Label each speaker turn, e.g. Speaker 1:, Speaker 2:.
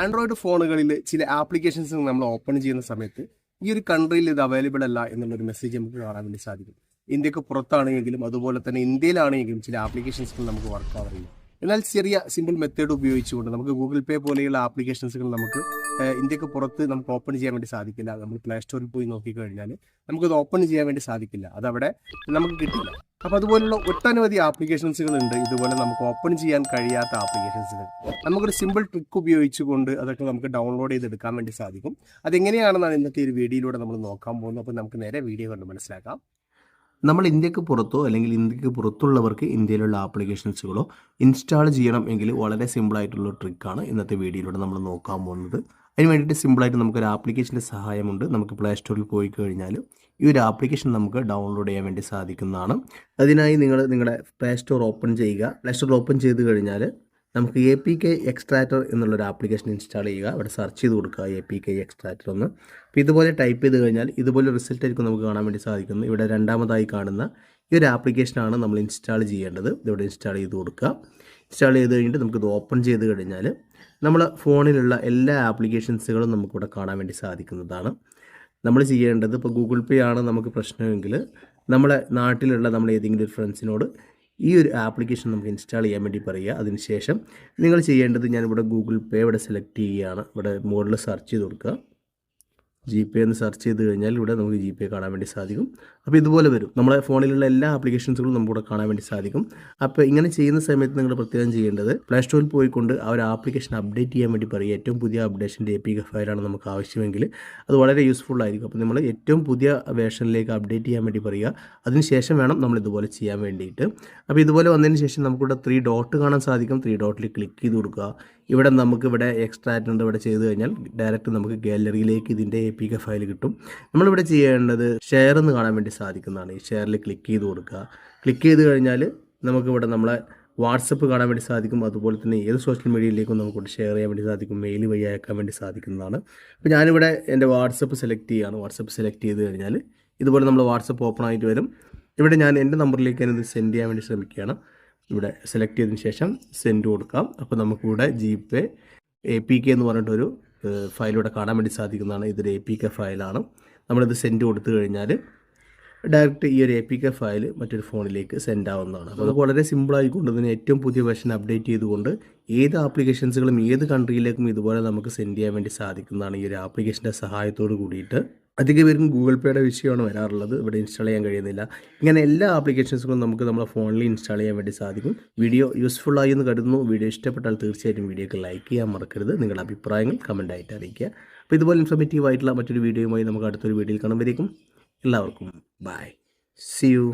Speaker 1: Android ഫോണുകളിൽ ചില applications നമ്മൾ ഓപ്പൺ ചെയ്യുന്ന സമയത്ത് ഈ ഒരു കൺട്രിയിൽ ഇത് അവൈലബിൾ അല്ല എന്നുള്ളൊരു മെസ്സേജ് നമുക്ക് കാണാൻ വേണ്ടി സാധിക്കും. ഇന്ത്യയ്ക്ക് പുറത്താണെങ്കിലും അതുപോലെ തന്നെ ഇന്ത്യയിലാണെങ്കിലും ചില ആപ്ലിക്കേഷൻസുകൾ നമുക്ക് വർക്ക് ആവുകയും എന്നാൽ ചെറിയ സിമ്പിൾ മെത്തേഡ് ഉപയോഗിച്ചുകൊണ്ട് നമുക്ക് ഗൂഗിൾ പേ പോലെയുള്ള ആപ്ലിക്കേഷൻസുകൾ നമുക്ക് ഇന്ത്യയ്ക്ക് പുറത്ത് നമുക്ക് ഓപ്പൺ ചെയ്യാൻ വേണ്ടി സാധിക്കില്ല. നമ്മൾ പ്ലേ സ്റ്റോറിൽ പോയി നോക്കിക്കഴിഞ്ഞാൽ നമുക്കത് ഓപ്പൺ ചെയ്യാൻ വേണ്ടി സാധിക്കില്ല. അതവിടെ നമുക്ക് കിട്ടില്ല. അപ്പോൾ അതുപോലുള്ള ഒട്ടനവധി ആപ്ലിക്കേഷൻസുകൾ ഉണ്ട് ഇതുപോലെ നമുക്ക് ഓപ്പൺ ചെയ്യാൻ കഴിയാത്ത ആപ്ലിക്കേഷൻസുകൾ. നമുക്കൊരു സിമ്പിൾ ട്രിക്ക് ഉപയോഗിച്ചുകൊണ്ട് അതൊക്കെ നമുക്ക് ഡൗൺലോഡ് ചെയ്തെടുക്കാൻ വേണ്ടി സാധിക്കും. അതെങ്ങനെയാണെന്നാണ് ഇന്നത്തെ ഒരു വീഡിയോയിലൂടെ നമ്മൾ നോക്കാൻ പോകുന്നത്. അപ്പോൾ നമുക്ക് നേരെ വീഡിയോ കണ്ട് മനസ്സിലാക്കാം.
Speaker 2: നമ്മൾ ഇന്ത്യയ്ക്ക് പുറത്തോ അല്ലെങ്കിൽ ഇന്ത്യയ്ക്ക് പുറത്തുള്ളവർക്ക് ഇന്ത്യയിലുള്ള ആപ്ലിക്കേഷൻസുകളോ ഇൻസ്റ്റാൾ ചെയ്യണം എങ്കിൽ വളരെ സിമ്പിളായിട്ടുള്ള ട്രിക്കാണ് ഇന്നത്തെ വീഡിയോയിലൂടെ നമ്മൾ നോക്കാൻ പോകുന്നത്. അതിന് വേണ്ടിയിട്ട് സിമ്പിളായിട്ട് നമുക്കൊരു ആപ്ലിക്കേഷന്റെ സഹായമുണ്ട്. നമുക്ക് പ്ലേ സ്റ്റോറിൽ പോയി കഴിഞ്ഞാൽ ഈ ഒരു ആപ്ലിക്കേഷൻ നമുക്ക് ഡൗൺലോഡ് ചെയ്യാൻ വേണ്ടി സാധിക്കുന്നതാണ്. അതിനായി നിങ്ങൾ നിങ്ങളുടെ പ്ലേ സ്റ്റോർ ഓപ്പൺ ചെയ്യുക. പ്ലേ സ്റ്റോർ ഓപ്പൺ ചെയ്ത് കഴിഞ്ഞാൽ നമുക്ക് എ പി കെ എക്സ്ട്രാക്ടർ എന്നുള്ളൊരു ആപ്ലിക്കേഷൻ ഇൻസ്റ്റാൾ ചെയ്യുക. അവിടെ സെർച്ച് ചെയ്ത് കൊടുക്കുക എ പി കെ എക്സ്ട്രാക്ടർ എന്ന്. അപ്പോൾ ഇതുപോലെ ടൈപ്പ് ചെയ്ത് കഴിഞ്ഞാൽ ഇതുപോലെ റിസൾട്ട് ആയിരിക്കും നമുക്ക് കാണാൻ വേണ്ടി സാധിക്കുന്നത്. ഇവിടെ രണ്ടാമതായി കാണുന്ന ഈ ഒരു ആപ്ലിക്കേഷനാണ് നമ്മൾ ഇൻസ്റ്റാൾ ചെയ്യേണ്ടത്. ഇവിടെ ഇൻസ്റ്റാൾ ചെയ്ത് കൊടുക്കുക. ഇൻസ്റ്റാൾ ചെയ്ത് കഴിഞ്ഞിട്ട് നമുക്കിത് ഓപ്പൺ ചെയ്ത് കഴിഞ്ഞാൽ നമ്മൾ ഫോണിലുള്ള എല്ലാ ആപ്ലിക്കേഷൻസുകളും നമുക്കിവിടെ കാണാൻ വേണ്ടി സാധിക്കുന്നതാണ്. നമ്മൾ ചെയ്യേണ്ടത് ഇപ്പോൾ ഗൂഗിൾ പേ ആണ് നമുക്ക് പ്രശ്നമെങ്കിൽ നമ്മുടെ നാട്ടിലുള്ള നമ്മൾ ഏതെങ്കിലും ഒരു ഫ്രണ്ട്സിനോട് ഈ ഒരു ആപ്ലിക്കേഷൻ നമുക്ക് ഇൻസ്റ്റാൾ ചെയ്യാൻ വേണ്ടി പറയുക. അതിനുശേഷം നിങ്ങൾ ചെയ്യേണ്ടത് ഞാനിവിടെ ഗൂഗിൾ പേ ഇവിടെ സെലക്ട് ചെയ്യുകയാണ്. ഇവിടെ മുകളിൽ സെർച്ച് ചെയ്ത് കൊടുക്കുക. ജി പേ എന്ന് സെർച്ച് ചെയ്ത് കഴിഞ്ഞാൽ ഇവിടെ നമുക്ക് ജി പേ കാണാൻ വേണ്ടി സാധിക്കും. അപ്പോൾ ഇതുപോലെ വരും. നമ്മുടെ ഫോണിലുള്ള എല്ലാ ആപ്ലിക്കേഷൻസുകളും നമുക്കിവിടെ കാണാൻ വേണ്ടി സാധിക്കും. അപ്പോൾ ഇങ്ങനെ ചെയ്യുന്ന സമയത്ത് നിങ്ങൾ പ്രത്യേകം ചെയ്യേണ്ടത് പ്ലേ സ്റ്റോറിൽ പോയിക്കൊണ്ട് ആ ഒരു ആപ്ലിക്കേഷൻ അപ്ഡേറ്റ് ചെയ്യാൻ വേണ്ടി പറയും ഏറ്റവും പുതിയ അപ്ഡേഷന്റെ എ പി ഫയലാണ് നമുക്ക് ആവശ്യമെങ്കിൽ അത് വളരെ യൂസ്ഫുൾ ആയിരിക്കും. അപ്പോൾ നമ്മൾ ഏറ്റവും പുതിയ വേർഷനിലേക്ക് അപ്ഡേറ്റ് ചെയ്യാൻ വേണ്ടി പറയുക. അതിനുശേഷം വേണം നമ്മൾ ഇതുപോലെ ചെയ്യാൻ വേണ്ടിയിട്ട്. അപ്പോൾ ഇതുപോലെ വന്നതിന് ശേഷം നമുക്കിവിടെ ത്രീ ഡോട്ട് കാണാൻ സാധിക്കും. ത്രീ ഡോട്ടിൽ ക്ലിക്ക് ചെയ്ത് കൊടുക്കുക. ഇവിടെ നമുക്ക് ഇവിടെ എക്സ്ട്രാക്റ്റ് ഉണ്ട് ഇവിടെ ചെയ്ത് കഴിഞ്ഞാൽ ഡയറക്റ്റ് നമുക്ക് ഗാലറിയിലേക്ക് ഇതിന്റെ എ പി കെ ഫയൽ കിട്ടും. നമ്മളിവിടെ ചെയ്യേണ്ടത് ഷെയർ എന്ന് കാണാൻ വേണ്ടി സാധിക്കുന്നതാണ്. ഈ ഷെയറിൽ ക്ലിക്ക് ചെയ്ത് കൊടുക്കുക. ക്ലിക്ക് ചെയ്ത് കഴിഞ്ഞാൽ നമുക്കിവിടെ നമ്മളെ വാട്സപ്പ് കാണാൻ വേണ്ടി സാധിക്കും. അതുപോലെ തന്നെ ഏത് സോഷ്യൽ മീഡിയയിലേക്കും നമുക്ക് ഷെയർ ചെയ്യാൻ വേണ്ടി സാധിക്കും. മെയിൽ വഴി അയക്കാൻ വേണ്ടി സാധിക്കുന്നതാണ്. അപ്പോൾ ഞാനിവിടെ എന്റെ വാട്സപ്പ് സെലക്ട് ചെയ്യുകയാണ് വാട്സപ്പ് സെലക്ട് ചെയ്ത് കഴിഞ്ഞാൽ ഇതുപോലെ നമ്മൾ വാട്സപ്പ് ഓപ്പൺ ആയിട്ട് വരും. ഇവിടെ ഞാൻ എന്റെ നമ്പറിലേക്ക് ഞാനിത് സെൻഡ് ചെയ്യാൻ വേണ്ടി ശ്രമിക്കുകയാണ്. ഇവിടെ സെലക്ട് ചെയ്തതിന് ശേഷം സെൻഡ് കൊടുക്കാം. അപ്പോൾ നമുക്കിവിടെ G pay A P K എന്ന് പറഞ്ഞിട്ടൊരു ഫയൽ ഇവിടെ കാണാൻ വേണ്ടി സാധിക്കുന്നതാണ്. ഇതൊരു എ പി കെ ഫയലാണ് നമ്മളിത് സെൻഡ് കൊടുത്തു കഴിഞ്ഞാൽ ഡയറക്റ്റ് ഈ ഒരു എ പി കെ ഫയൽ മറ്റൊരു ഫോണിലേക്ക് സെൻഡ് ആവുന്നതാണ്. അപ്പോൾ അത് വളരെ സിമ്പിളായിക്കൊണ്ട് തന്നെ ഏറ്റവും പുതിയ വെർഷൻ അപ്ഡേറ്റ് ചെയ്തുകൊണ്ട് ഏത് ആപ്ലിക്കേഷൻസുകളും ഏത് കൺട്രിയിലേക്കും ഇതുപോലെ നമുക്ക് സെൻഡ് ചെയ്യാൻ വേണ്ടി സാധിക്കുന്നതാണ് ഈ ഒരു ആപ്ലിക്കേഷന്റെ സഹായത്തോട് കൂടിയിട്ട്. അധിക പേർക്കും ഗൂഗിൾ പേയുടെ വിഷയമാണ് വരാറുള്ളത്. ഇവിടെ ഇൻസ്റ്റാൾ ചെയ്യാൻ കഴിയുന്നില്ല. ഇങ്ങനെ എല്ലാ ആപ്ലിക്കേഷൻസുകളും നമുക്ക് നമ്മുടെ ഫോണിൽ ഇൻസ്റ്റാൾ ചെയ്യാൻ വേണ്ടി സാധിക്കും. വീഡിയോ യൂസ്ഫുൾ ആയി എന്ന് കരുതുന്നു. വീഡിയോ ഇഷ്ടപ്പെട്ടാൽ തീർച്ചയായിട്ടും വീഡിയോക്ക് ലൈക്ക് ചെയ്യാൻ മറക്കരുത്. നിങ്ങളുടെ അഭിപ്രായങ്ങൾ കമന്റ് ആയിട്ട് അറിയിക്കുക. അപ്പോൾ ഇതുപോലെ ഇൻഫർമേറ്റീവ് ആയിട്ടുള്ള മറ്റൊരു വീഡിയോയുമായി നമുക്ക് അടുത്തൊരു വീഡിയോയിൽ കാണുമ്പോഴേക്കും എല്ലാവർക്കും ബൈ സി യു